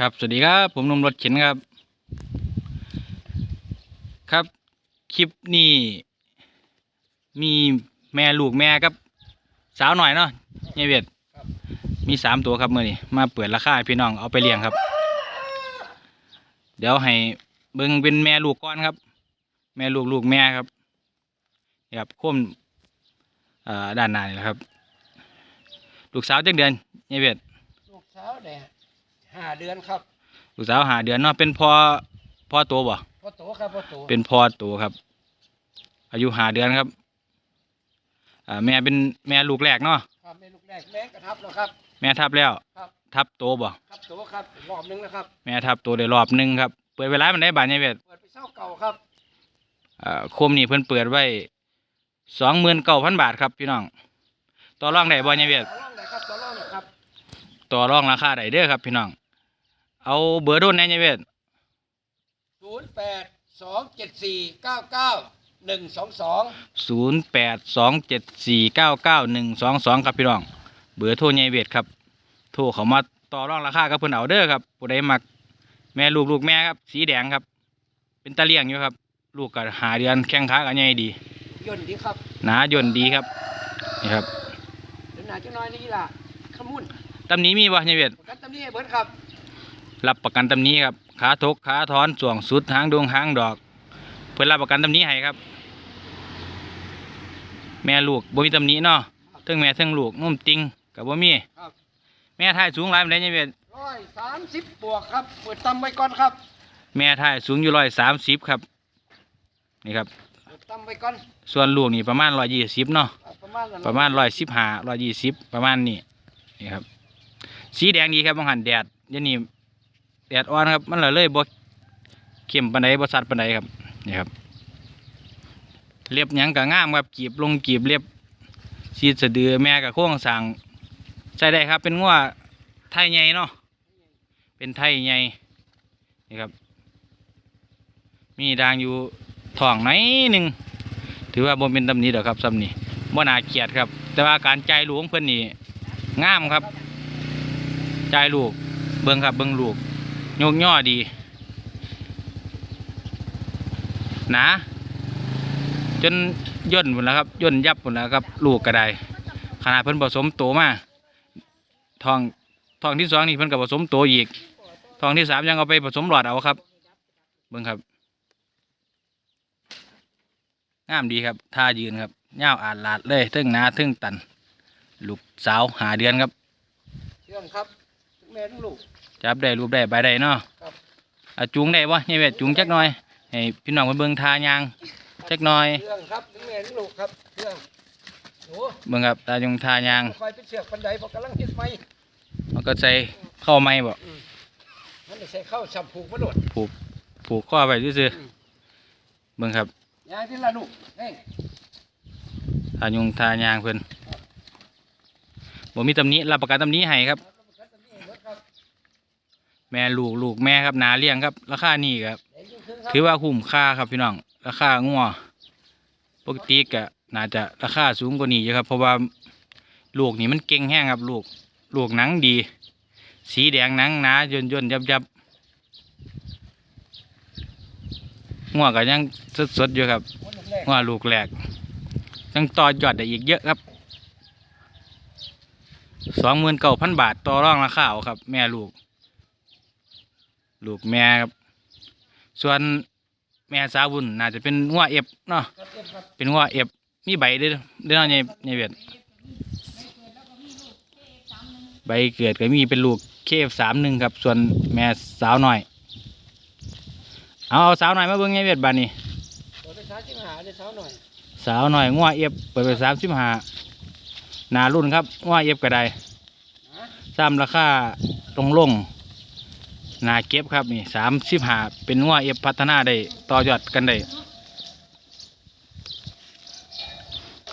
ครับ สวัสดีครับ ผมนุ่มรถเข็นครับ ครับ คลิปนี้ มีแม่ลูกแม่ครับ สาวหน่อยเนาะยายเวียดมีสามตัวครับมื่อนี้มาเปิดราคาพี่น้องเอาไปเลี้ยงครับ เดี๋ยวให้เบิ่งเป็นแม่ลูกก่อนครับ แม่ลูกลูกแม่ครับครับโค้มด้านหน้านี่แหละครับ ลูกสาวจักเดือนยายเวียดลูกสาวเนี่ย ห้าเดือนครับลูกสาวหาเดือนเนาะเป็นพ่อพ่อตัวบ่พ่อโตครับพ่อโตเป็นพ่อตัวครับ อายุหาเดือนครับอ่าแม่เป็นแม่ลูกแรกเนาะครับแม่ลูกแรกแม่กระทับแล้วครับ แม่ทับแล้ว ครับ ทับโตบ่ครับโตครับรอบหนึงแล้วครับ แม่ทับโตได้รอบหนึงครับเปิดเวลามันได้บาทเนี่ยเวทเปิดไปเศร้าเก่าครับอ่าโคมนี่เพิ่นเปิดไว้สองหมื่นเก้าพันบาทครับพี่น้องต่อรองได้บ่เนี่ยเวท ต่อรองได้ครับต่อรองได้ครับ ต่อรองราคาได้เด้อครับ พี่น้อง เอาเบอร์โดนแหน่เนี่ยเวทศูนย์แปดสองเจ็ดสี่เก้าเก้าหนึ่งสองสองศูนย์แปดสองเจ็ดสี่เก้าเก้าหนึ่งสองสองครับพี่น้อง เบอร์โทรเนี่ยเวทครับ โทรเขามาต่อรองราคากับเพิ่นเอาเด้อครับผู้ใดมักแม่ลูกลูกแม่ครับ สีแดงครับ เป็นตาเลี้ยงอยู่ครับ ลูกก็หาเดือนแข้งขากันใหญ่ดี ย่นดีครับ หนาย่นดีครับ นี่ครับ เดินหนาจังน้อยนี่ล่ะขมุน ตำหนี้มีบ่เนี่ยเวทประกันตำนี้ให้เบิดครับรับประกันตำหนี้ครับขาทกขาถอนส่วงสุดหางดวงหางดอก เพิ่นรับประกันตำหนี้ให้ครับ แม่ลูกบ่มีตำหนี้เนาะเทั้งแม่เทั้งลูกนุ่มติงกับบ่มีครับแม่ท้ายสูงหลายปานใดเนี่ยเวทร้อยสามสิบบวกครับเปิดตำไว้ก่อนครับแม่ท้ายสูงอยู่ร้อยสามสิบครับนี่ครับ เปิดตำไว้ก่อนส่วนลูกนี่ประมาณร้อยยี่สิบเนาะเอาประมาณนั้นประมาณร้อยสิบห้าร้อยยี่สิบประมาณนี้นี่ครับ สีแดงดีครับบางหันแดดยวนี้แดดอ่อนครับ มันเลยเลยบ่เข้มปานใดบ่สัดปานใดครับนี่ครับเล็บยังก็งามครับกีบลงกีบเล็บสีสะดือแม่กับโค้งสร้างใส่ได้ครับ เป็นงัวไทยใหญ่เนาะเป็นไทยใหญ่นี่ครับ มีดางอยู่ท้องไหนหนึ่งถือว่าบ่เป็นตำนี้เดอครับซ้ำนี้บ่นาเกียดครับ แต่ว่าการใจายลูกของเพิ่นนี่งามครับ จายลูก เบิ่งครับเบิ่งลูกโยกย่อดีนาจนย่นหมดแล้วครับย่นยับหมดแล้วครับ ลูกก็ไดขนาดเพิ่นผสมโตมาทองทองที่สองนี่เพิ่นก็ผสมโตอีกทองที่สามยังเอาไปผสมหลอดเอาครับ เบิ่งครับงามดีครับท่ายืนครับเงาอาดลาดเลยทึ่งนาทึ่งตัน ลูกสาวหาเดือนครับเชื่องครับ แม่ทั้งลูก จับได้รูปได้ใบได้เนาะครับอะจูงได้บ่เนี่ยเวทจูงจักหน่อย ให้พี่น้องไปเบิ่งทายางจักหน่อยเชื่องครับทั้งแม่ทั้งลูกครับเชื่องโอ้เบิ่งครับตาจงทายางคอยเป็นเชือกปันไดเพราะกำลังเฮ็ดไม้มันก็ใส่เข้าไม้บ่มันได้ใส่เข้าชับผูกมาโดดผูกผูกข้อไปซื่ออืมๆเบิ่งครับยายที่ละลูกเอ้ยทายงทายางเพิ่นบ่มีตำหนี้รับประกันตำหนี้ให้ครับ รับประกันตำนี้ให้เบิดครับ แม่ลูกลูกแม่ครับนาเลี้ยงครับ ราคานี่ครับถือว่าคุ้มค่าครับพี่น้อง ราคางัวปกติก็น่าจะราคาสูงกว่านี้อยู่ครับ เพราะว่าลูกนี่มันเก่งแห้งครับ ลูกลูกหนังดี สีแดงหนังหนาย่นย่นยับยับงัวก็ยังสดสดๆอยู่ครับงัวลูกแรกยังต่อยอดได้อีกเยอะครับสองหมื่นเก้าพันบาทต่อรองราคาเอาครับ แม่ลูก ลูกแม่ครับ ส่วนแม่สาวบุญน่าจะเป็นงัวเอฟเนาะครับเอ็มครับเป็นงัวเอฟมีใบเด้วยเด้อเนาะในในเวียดใบเกิดก็มีเป็นลูกเคฟสามหนึ่งครับ ส่วนแม่สาวหน่อย เอาเอาสาวหน่อยมาเบิ่งในเวียดบานนี้ตัวไปช้าจิ้มหาเดี๋ยวเช้าหน่อยสาวหน่อยงัวเอฟเปิดไปสามสิบห้านารุ่นครับงัวเอฟก็ได้นะซ้ำราคาลงลงๆ นาเก็บครับนี่สามสิบหาเป็นงัวเอฟพัฒนาได้ต่อยอดกันได้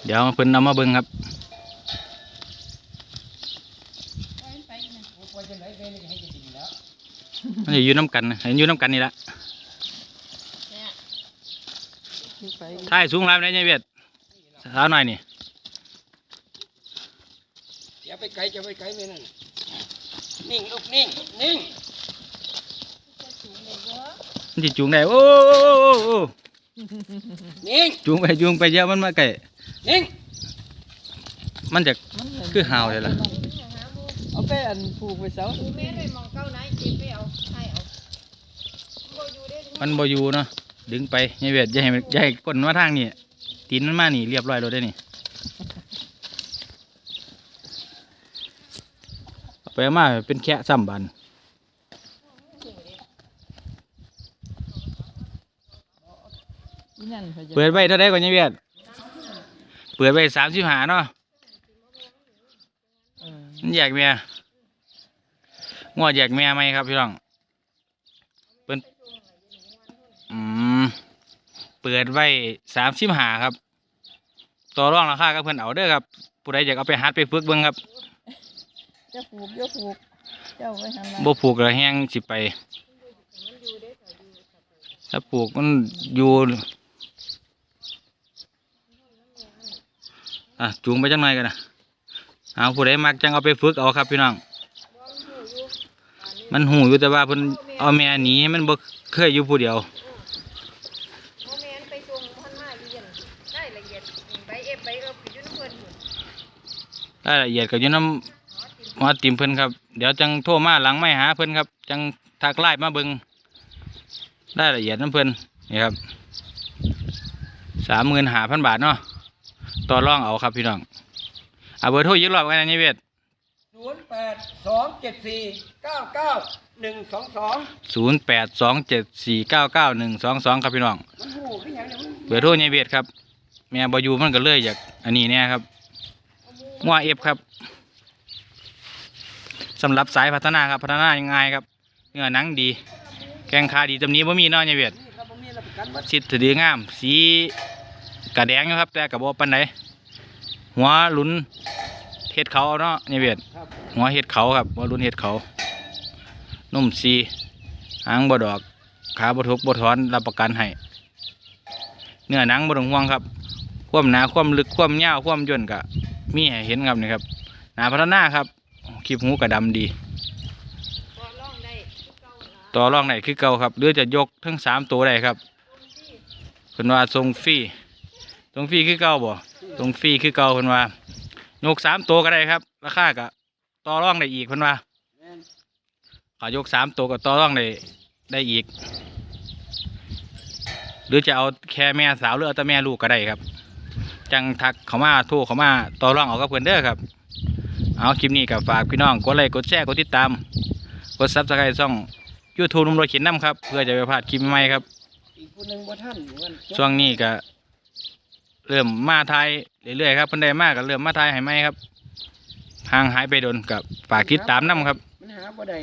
เดี๋ยวเพิ่นเอามาเบิ่งครับโอ้ไปจังไหนเวรนี่ให้จะดีแล้วมันอยู่น้ำกันเห็นอยู่น้ำกันนี่ละท้ายสูงหลายปานเนี่ยเวียดสาวหน่อยนี่อย่าไปไกลจะไปไกลไม่นั่นนิ่งลูกนิ่งนิ่ง มันสิจูงได้โอ้โอ้โอ้โอ้นิ่งจูงไปจูงไปเยอะมันมาใกล้นิ่งมันจะมันเหมืนคือห่าวเลยล่ะเอาไปอันผูกไปเสากูแม่เลยมองเก้าไหนเจ็บไปเอาให้เอาบ่อยู่เด้มันบ่อยู่เนาะดึงไปยายเวียดอย่าให้มันอย่าให้ก้นมาทางนี้ตีนมันมานี่เรียบร้อยแล้วได้อนี่เอาไปเอามาเป็นแค่ซ้ำบัน อีนั่น เขาจะเปิดไว้เท่าไดก่อนยายเวียดเปิดไว้สามสิบหาเนาะเออมันแยกเมียงวดแยกเมียไหมครับพี่น้องเปิดอืมเปิดไว้สามสิบหาครับ ต่อรองราคากับเพื่อนเอาเด้อครับ ผู้ใดอยากเอาไปหัดไปฝึกเบิ่งครับเจ้าผูกเจ้าผูกเจ้าไปหันมาบ่ผูกกระแห้งสิไปถ้าปลูกมันอยู่ อะจูงไปจังหน่อยกันนะเอาผู้ใดมักจังเอาไปฝึกเอาครับพี่น้อง มันหูอยู่แต่ว่าเพิ่นเอาแม่หนีมันบ่เคยอยู่ผู้เดียวได้ละเอียดใบเอฟใบยู่น้ำเพิ่นอยู่รายละเอียดก็อยู่น้ำหมอติมเพิ่นครับ เดี๋ยวจังโทรมาหลังไม่หาเพิ่นครับ จังทักไลน์มาเบิงรายละเอียดน้ำเพิ่นนี่ครับสามหมื่นหาพันบาทเนาะ ต่อรองเอาครับพี่น้องเอาเบอร์โทรอีกรอบกันนะนี่เวทศูนย์แปดสองเจ็ดสี่เก้าเก้าหนึ่งสองสองศูนย์แปดสองเจ็ดสี่เก้าเก้าหนึ่งสองสองครับพี่น้อง มันหูขึ้นอย่างนี้มันเบอร์โทรยายเวทครับ แม่บอยูมันก็เลยอยากอันนี้เนี่ยครับงัวเอฟครับสำหรับสายพัฒนาครับพัฒนายังไงครับเนื้อหนังดี แข้งขาดีจำนี้บ่มีเนาะยายเวทนี่ครับผมมีรับประกันหมดสิทธิ์ถือดีงาม สี กระแดงอยู่ครับ แต่กับบ่ปันไหนหัวหลุนเห็ดเขาเอาเนาะยายเวทครับหัวเห็ดเขาครับหัวหลุนเห็ดเขานุ่มซีหางบ่ดอก ขาบ่ทุกบ่ถอนรับประกันให้เนื้อหนังบ่ต้องห่วงครับความหนาความลึกความยาวความย่นกะมีให้เห็นครับนี่ครับหนาพัฒนาครับคลิปหูกระดำดีก็ร้องได้คือเก่าล่ะต่อรองไหนคือเก่าครับหรือจะยกทั้งสามตัวได้ครับเพิ่นว่าทรงฟรี ทรงฟรีคือเก่าบ่ทรงฟรีคือเก่าเพิ่นว่ายกสามตัวก็ได้ครับ ราคาก็ต่อรองได้อีกเพิ่นว่าแม่นขอยกสามตัวก็ต่อรองได้ได้อีก หรือจะเอาแค่แม่สาวหรือเอาแต่แม่ลูกก็ได้ครับ จังทักเขามาโทรเขามาต่อรองเอากับเพื่อนเด้อครับ เอาคลิปนี้กับฝากพี่น้องกดไลค์กดแชร์กดติดตาม กดซับสไครต์ช่องยูทูบนุ่มรถเข็นน้ำครับ เพื่อจะไปพลาดคลิปใหม่ๆครับอีกคนหนึ่งบ่ท่านอยู่กันช่วงนี้ก็ เริ่มมาไทยเรื่อยๆครับเพิ่นได้มากกับเริ่มมาไทยให้ไหมครับห่างหายไปโดนกับฝากติดตามน้ำครับ มันหาบ่ได้